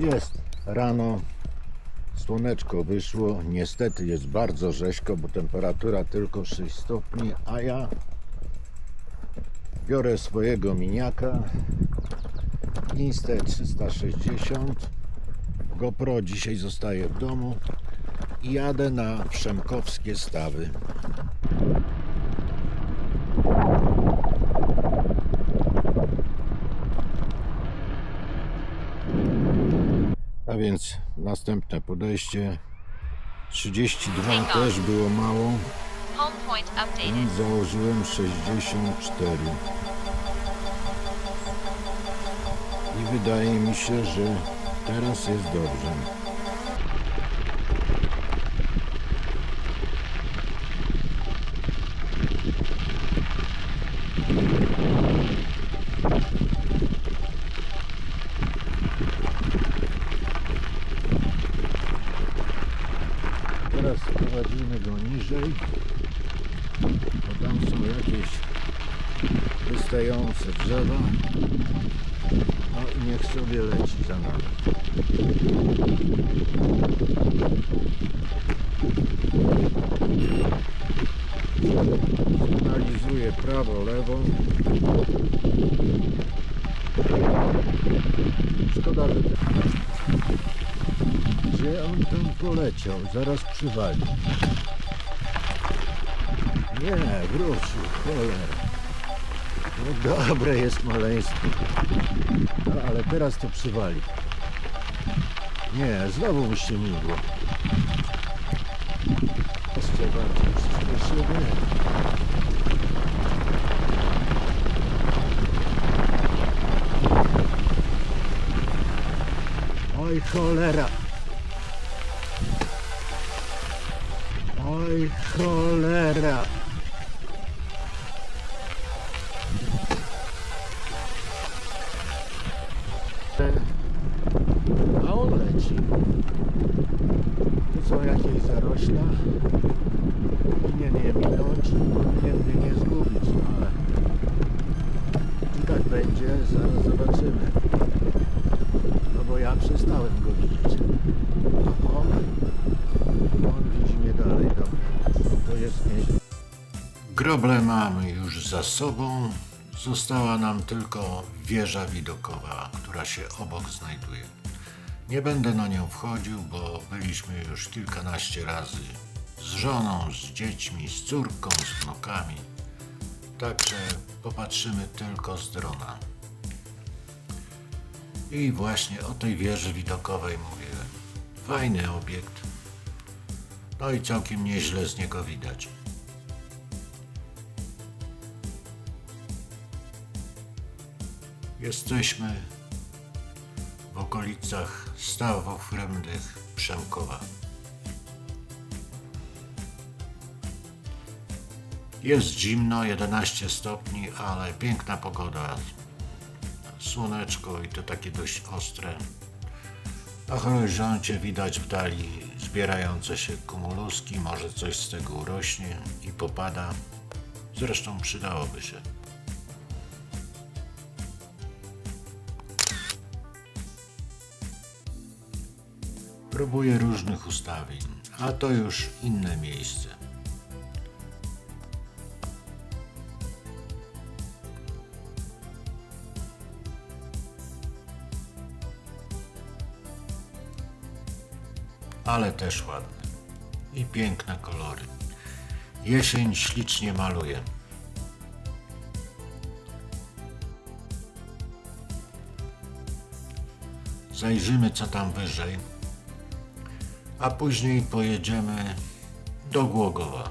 Jest rano, słoneczko wyszło. Niestety jest bardzo rzeźko, bo temperatura tylko 6 stopni, a ja biorę swojego miniaka Insta360. GoPro dzisiaj zostaje w domu i jadę na Przemkowskie Stawy. A więc następne podejście. 32 też było mało, więc założyłem 64. I wydaje mi się, że teraz jest dobrze. Teraz sprowadzimy go niżej, bo tam są jakieś wystające drzewa. No i niech sobie leci za nami. Sygnalizuję prawo, lewo. Szkoda, że... Gdzie on tam poleciał? Zaraz przywali. Nie, wrócił, cholera. No dobre jest maleństwo. No, ale teraz to przywali. Nie, znowu mu się miło. Jeszcze bardziej przyspieszymy. Oj cholera. Oj cholera. Leci. Tu są jakieś zarośla. Powinien je minąć, powinien mnie nie zgubić, no ale czy tak będzie, zaraz zobaczymy. No bo ja przestałem go widzieć. O, on widzi mnie dalej, dobra. To jest nieźle. Groble mamy już za sobą. Została nam tylko wieża widokowa, która się obok znajduje. Nie będę na nią wchodził, bo byliśmy już kilkanaście razy z żoną, z dziećmi, z córką, z wnukami. Także popatrzymy tylko z drona. I właśnie o tej wieży widokowej mówię. Fajny obiekt. No i całkiem nieźle z niego widać. Jesteśmy okolicach stawów rębnych Przemkowa. Jest zimno, 11 stopni, ale piękna pogoda. Słoneczko i to takie dość ostre. Na horyzoncie widać w dali zbierające się kumuluski, może coś z tego urośnie i popada. Zresztą przydałoby się. Próbuję różnych ustawień, a to już inne miejsce. Ale też ładne i piękne kolory. Jesień ślicznie maluje. Zajrzymy co tam wyżej a później pojedziemy do Głogowa.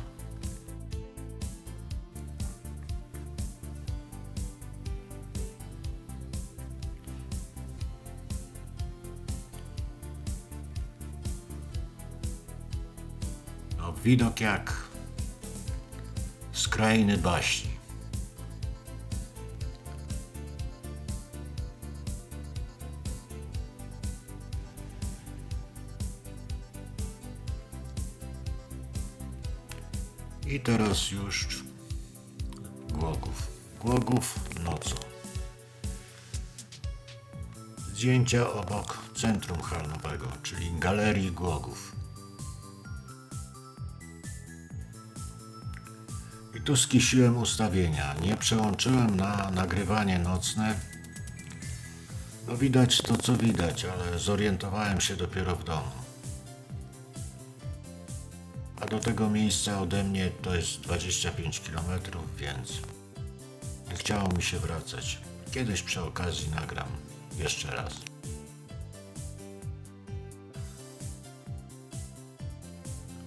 No, widok jak z krainy baśni. I teraz już Głogów. Głogów nocą. Zdjęcia obok centrum handlowego, czyli Galerii Głogów. I tu skisiłem ustawienia. Nie przełączyłem na nagrywanie nocne. No widać to co widać, ale zorientowałem się dopiero w domu. Do tego miejsca ode mnie to jest 25 km, więc nie chciało mi się wracać. Kiedyś przy okazji nagram jeszcze raz.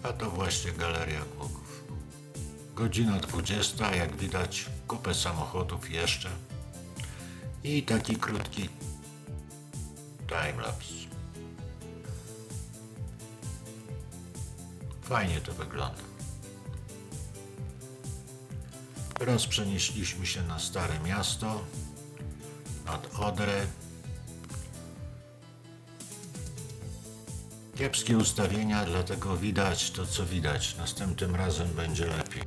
A to właśnie Galeria Głogów. Godzina 20, jak widać, kupę samochodów jeszcze. I taki krótki timelapse. Fajnie to wygląda. Teraz przenieśliśmy się na Stare Miasto, nad Odrę. Kiepskie ustawienia, dlatego widać to, co widać. Następnym razem będzie lepiej.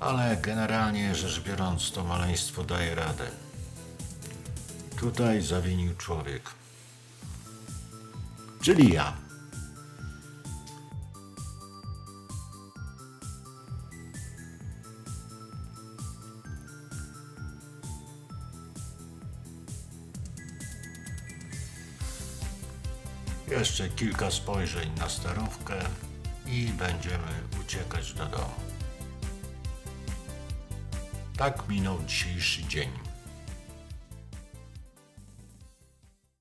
Ale generalnie rzecz biorąc, to maleństwo daje radę. Tutaj zawinił człowiek. Czyli ja. Jeszcze kilka spojrzeń na starówkę i będziemy uciekać do domu. Tak minął dzisiejszy dzień.